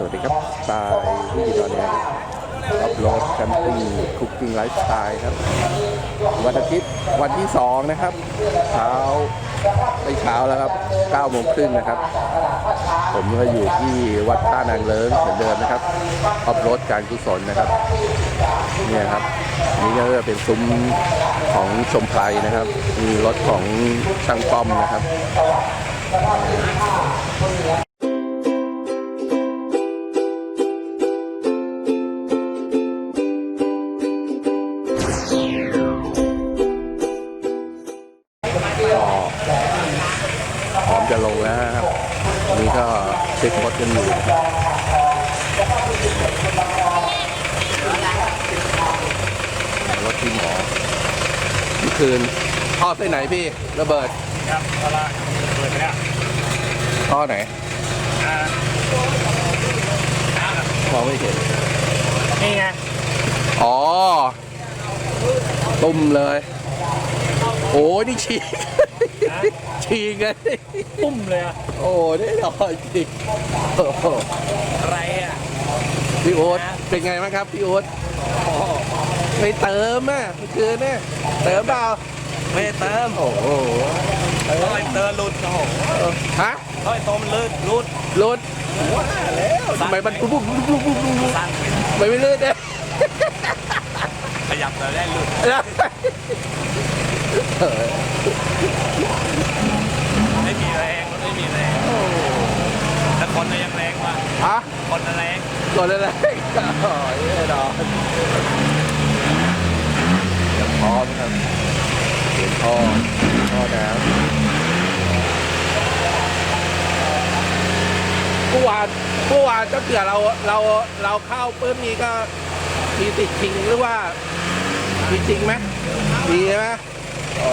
สวัสดีครับสไตล์วิจิตรเนี่ยอัพโหลดแคมปิ้งคุกกิ้งไลฟ์สไตล์ครับ วันอาทิตย์วันที่ 2 นะครับ เช้าไม่เช้าแล้วครับ9โมงครึ่งนะครับ ผมก็อยู่ที่วัดท่านางเลิ้งเหมือนเดิมนะครับอัพโหลดการกุศลนะครับ เนี่ยครับ นี่ก็จะเป็นซุ้มของชมไพรนะครับ มีรถของช่างป้อมนะครับ ก็พร้อมจะลงแล้วนะครับนนี้ก็เช็ครถกันอยู่รถที่หมอเมื่อคืนท่อเส้นไหนพี่ระเบิดครับตลาเปิดไปแล้วท่อไหนมองไม่เห็นนี่ไงอ๋อตุ้มเลย โอ้ยนี่ฉีก ฉีกเลยปุ้มเลยอะโอ้ได้รอยจริงโอ้โหอะไรอะพี่โอ๊ตเป็นไงบ้างครับพี่โอ๊ตไม่เติมอะเมื่อคืนเนี่ยเติมเปล่าไม่ได้เติมโอ้โหต้อยเติมหลุดโอ้โหฮะต้อยโตมันลื่นหลุดรถว่าแล้วทำไมมันปุ๊บปุ๊บปุ๊บปุ๊บปุ๊บปุ๊บสั่นไม่ไม่ลื่นเนี่ยขยับแต่ได้หลุดไม่มีแรงมันไม่มีแรงแต่คนน่ะยังแรงกว่า ฮะคนน่ะแรงกดอะไรโอ้ยแน่นอนเดี๋ยวพร้อมครับเห็นท่อท่อน้ำเมื่อวานเมื่อวานก็เผื่อเราเราเราเข้าปุ๊บนี้ก็มีติดจริงหรือว่ามีจริงไหมมีใช่ไหมอ๋อ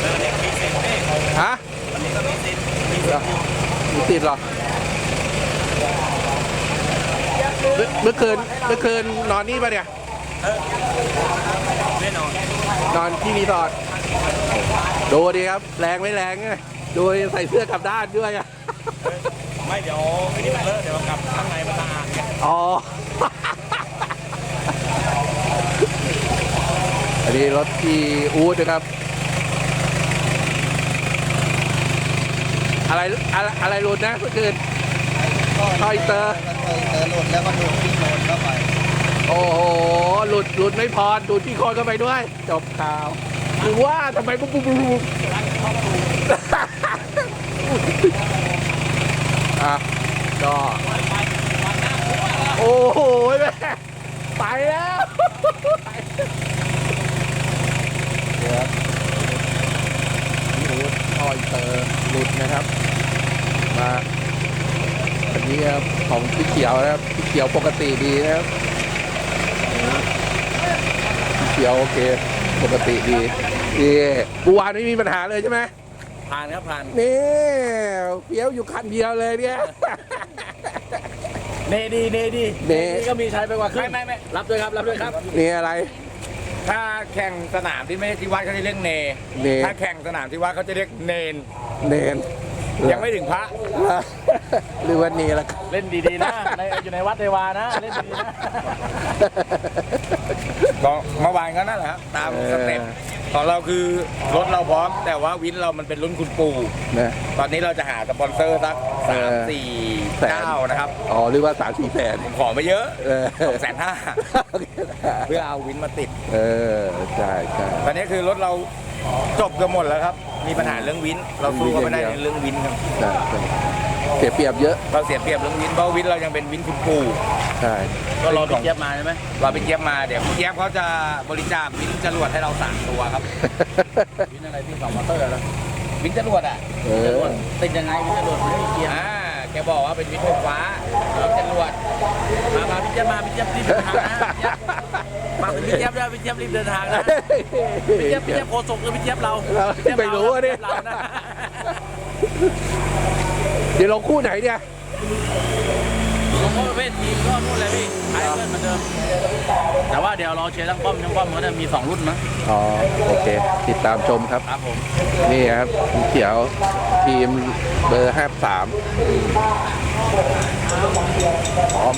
เออเนี่ยมีสิทธิ์นี่ฮะวันนี้ก็มี สิทธิ์มีสิทธิ์อยู่มีติดเหรอเมื่อเมื่อคืนเมื่อคืนนอนนี่ปะเนี่ยแน่นอน นอนที่รีสอร์ทดูดีครับ แรงไม่แรงไงดูดิใส่เสื้อกลับด้านด้วยอะไม่เดี๋ยวไอ้นี่มันเลอะเดี๋ยวมันกลับข้างในมันสะอาดไงอ๋อ อันนี้รถที่อูดนะครับ อะไรอะไรอะไรหลุดนะเมื่อคืนทอยเตอร์มันเคยเจอหลุดแล้วก็ดูดที่โดนเข้าไปโอ้โห หลุดหลุดไม่พอดูดที่โคนเข้าไปด้วย จบข่าวหรือว่าทำไมปุ๊บปุ๊บปุ๊บปุ๊บอะก็โอ้โหแม่ไปแล้วเดี๋ยวนี่รูดอยเตอร์หลุดนะครับ มาอันนี้ของพี่เขียวนะครับพี่เขียวปกติดีนะครับเขียวโอเค ปกติดีนี่เมื่อวานไม่มีปัญหาเลยใช่ไหมผ่านครับผ่านนี่เฟี้ยวอยู่คันเดียวเลยเนี่ย เนดีเนดีเนดีก็มีใช้ไปกว่าครึ่งไม่ไม่รับด้วยครับรับด้วยครับนี่อะไร ถ้าแข่งสนามที่ไม่ใช่ที่วัดเขาจะเรียกเน เน ถ้าแข่งสนามที่วัดเขาจะเรียกเนน เนนยังไม่ถึงพระ หรือว่านี่ละเล่นดีๆนะในอยู่ในวัดเทวานะ เล่นดีๆนะ ก็เมื่อวานก็นั่นแหละครับตามสเต็ป ของเราคือรถเราพร้อม แต่ว่าวินเรามันเป็นรุ่นคุณปู่นะ ตอนนี้เราจะหาสปอนเซอร์สักเอสามอ สี่แสนเก้านะครับ อ๋อหรือว่าสามสี่แสนผมขอไม่เยอะเออสองแสนห้าเพื่อเอาวินมาติด เออใช่ใช่ ตอนนี้คือรถเราจบกันหมดแล้วครับ มีปัญหาเรื่องวิน เราสู้กันไม่ได้วินอย่างเดียวในเรื่องวินครับ ใช่ใช่ เสียเปรียบเยอะ เราเสียเปรียบเรื่องวินเพราะวินเรายังเป็นวินคุณปู่ใช่ ก็รอพี่เจี๊ยบมาใช่ไหมเราไปเจี๊ยบมาเดี๋ยวพี่เจี๊ยบเขาจะบริจาควินจรวดให้เราสามตัวครับ วินอะไรที่สองมอเตอร์แล้ววินจรวดอะเออติดยังไงวินจรวดไม่มีเกียร์อ่าแกบอกว่าเป็นวินไฟฟ้าวินจรวดมามาพี่เจี๊ยบมาพี่เจี๊ยบรีบเดินทางนะมาถึงพี่เจี๊ยบแล้วพี่เจี๊ยบรีบเดินทางนะพี่เจี๊ยบพี่เจี๊ยบโคศกหรือพี่เจี๊ยบเราเราพี่จี๊ยบไม่รู้อะเนี่ยเรานะเดี๋ยวลงคู่ไหนเนี่ยลงโทษประเภททีมก็นู่นเลยพี่ขายเพื่อนเหมือนเดิม แต่ว่าเดี๋ยวรอเชียร์ทั้งป้อมทั้งป้อมก็จะมีสองรุ่นมั้งอ๋อโอเค ติดตามชมครับ ครับผม นี่ครับสีเขียวทีมเบอร์ห้าสามพร้อม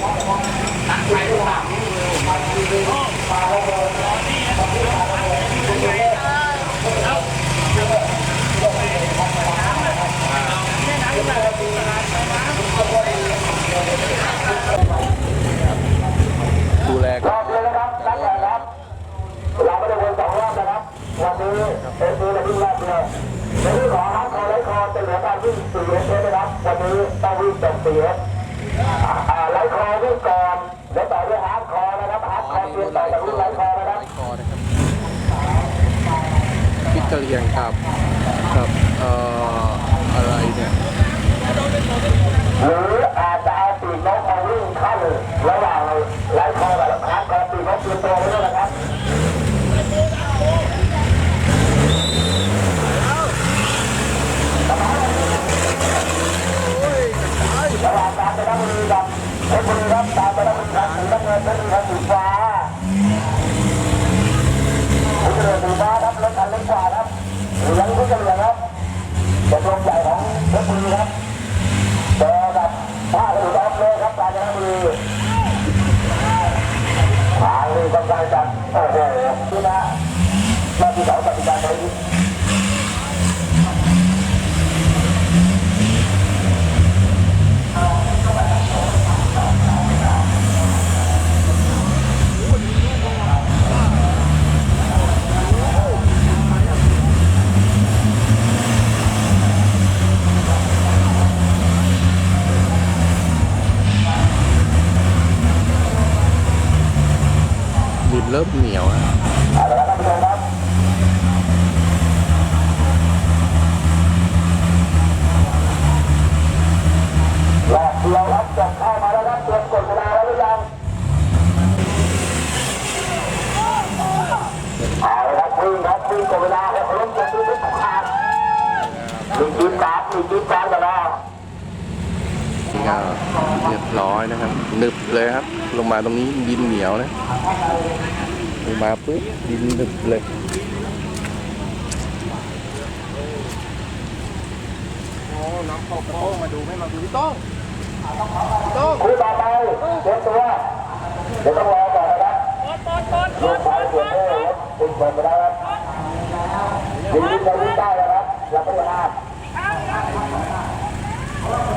ดูแลกัน เราไม่ได้วนสองรอบนะครับ วันนี้เป็นมือละวิ่งรอบเดียวในเรื่องของฮาร์ดคอร์ไลท์คอร์จะเหลือการ วิ่ง4เอสนะครับวันนี้ต้องวิ่งจบ4เอสอ่าไลท์คอร์วิ่งก่อนแล้วต่อด้วยฮาร์ดคอร์นะครับฮาร์ดคอร์เปลี่ยนต่อจากวิ่งไลท์คอร์นะครับพิกกะเรียงครับครับเอ่ออะไรเนี่ยหรืออาจจะเอาปีกนกมาวิ่งขั้นระหว่างไลท์คอร์กับฮาร์ดคอร์ปีกนกเปลี่ยนตัวไปด้วยนะครับ ระหว่างการไปรับมือกับเพชรบุรีครับการไปรับมือกับสีน้ำเงินเพชรบุรีครับสีฟ้าเพชรบุรีสีฟ้าครับรถคันเล็กกว่าครับเหลืองเพชรบุรีครับเป็นลมใหญ่ของเพชรบุรีครับเจอกับผ้าเหลืองเลยครับการจนบุรีทางนี้ก็ได้จัดโอ้โหนี่นะรอบที่สองปฏิบัติการนี้ ดิน เริ่มเหนียวอะเอาละครับท่านผู้ชมครับรอบเดียวครับจะเข้ามาแล้วครับเตรียมกดเวลาแล้วหรือยังเอาละครับวิ่งครับวิ่งกดเวลาครับล้มเจ็บด้วยทุกขาดหนึ่งจุดสามหนึ่งจุดสามกันแล้วนี่ก็เรียบร้อยนะครับหนึบเลยครับ ลงมาตรงนี้ดินเหนียวนะ ลงมาปุ๊บดินหนึบเลยคู่ต่อไปเตรียมตัวเดี๋ยวต้องรอก่อนนะครับลูกชายเสียเต้คุณชมไปแล้วครับยิงวิ่งไปวิ่งได้แล้วครับเราไม่ได้ห้าม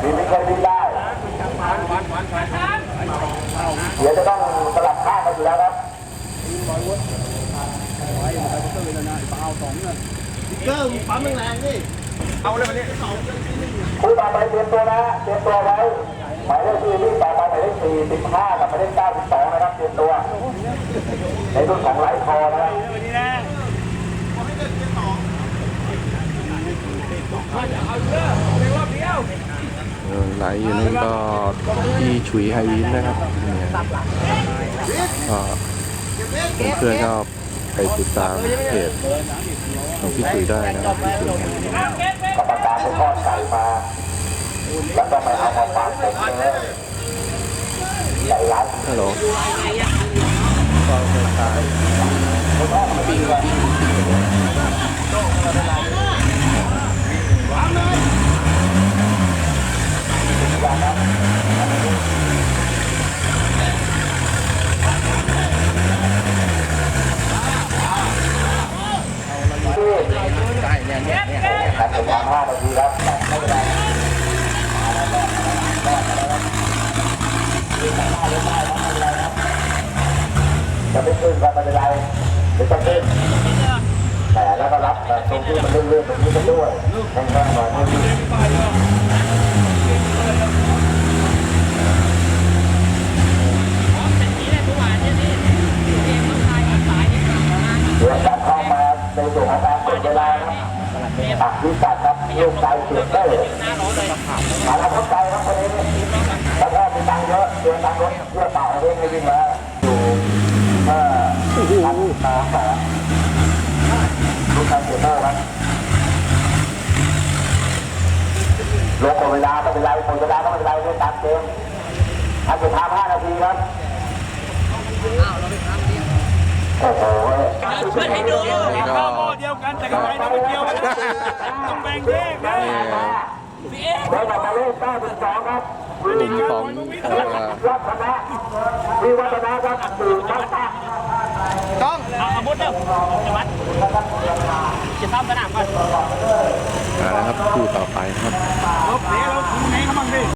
ยิงวิ่งไปวิ่งได้เดี๋ยวจะต้องสลับข้างกันอยู่แล้วครับ สองเลยเกเกอร์มึงปั๊มแรงๆนี่เอาเลยวันนี้คุณต่อไปเตรียมตัวนะเตรียมตัวไว้หมายเลขที่รีบต่อไปหมายเลขสี่สิบห้ากับหมายเลขเก้าสิบสองนะครับเตรียมตัว ในรุ่นของไหลคอนะวันะไหลอยู่นั่นก็ที่ฉุยไฮวินนะครับเนี่ยก็เพื่อนก็ ไปติดตามเพจของพี่ฉุยได้นะครับพี่ฉุยกรรมการไปทอดไก่มาแล้วก็ไปเอามาฝากเด็กเลยไก่ร้านฮัลโหลก็ไปขายปิ้งปิ้งใช่เนี่ยเนี่ยเนี่ย การถึงวันห้านาทีครับไม่เป็นไร จะไม่ขึ้นก็ไม่เป็นไรหรือจะขึ้นแต่แล้วก็รับแต่ตรงที่มันเลื่อนๆตรงนี้ไปด้วยแห้งๆหน่อยไม่ดีเดี๋ยวการเข้ามาในส่วนของการกดเวลาครับอะวิสัทครับลูกชายเสียเต้มาแล้วเข้าใจครับคนนี้แล้วก็มีตังเยอะเตรียมตังรถเพื่อเป่าเรื่องให้วิ่งเมื่อพั นสองสองลูกชายเสียเต้ครับลงหมดเวลาก็เป็นไรหมดเวลาก็ไม่เป็นไรเล่นตามเกมอันสุดท้ายห้านาทีครับโอ้โหเพื่อนให้ดูนี่ก็เดียวกันแต่กำไรเราไม่เดียวกันต้องแบ่งแยกนะนี่ได้หมายเลข92ครับกลุ่มของเอ่อรัตนะวิวัฒนะครับสื่อช่า กล้องเอาอาวุธเร็วจะวัดจะซ่อมสนามก่อนนะครับคู่ต่อไปครับ ลบเดี๋ยลบคุณไหนเขาบ้งดิ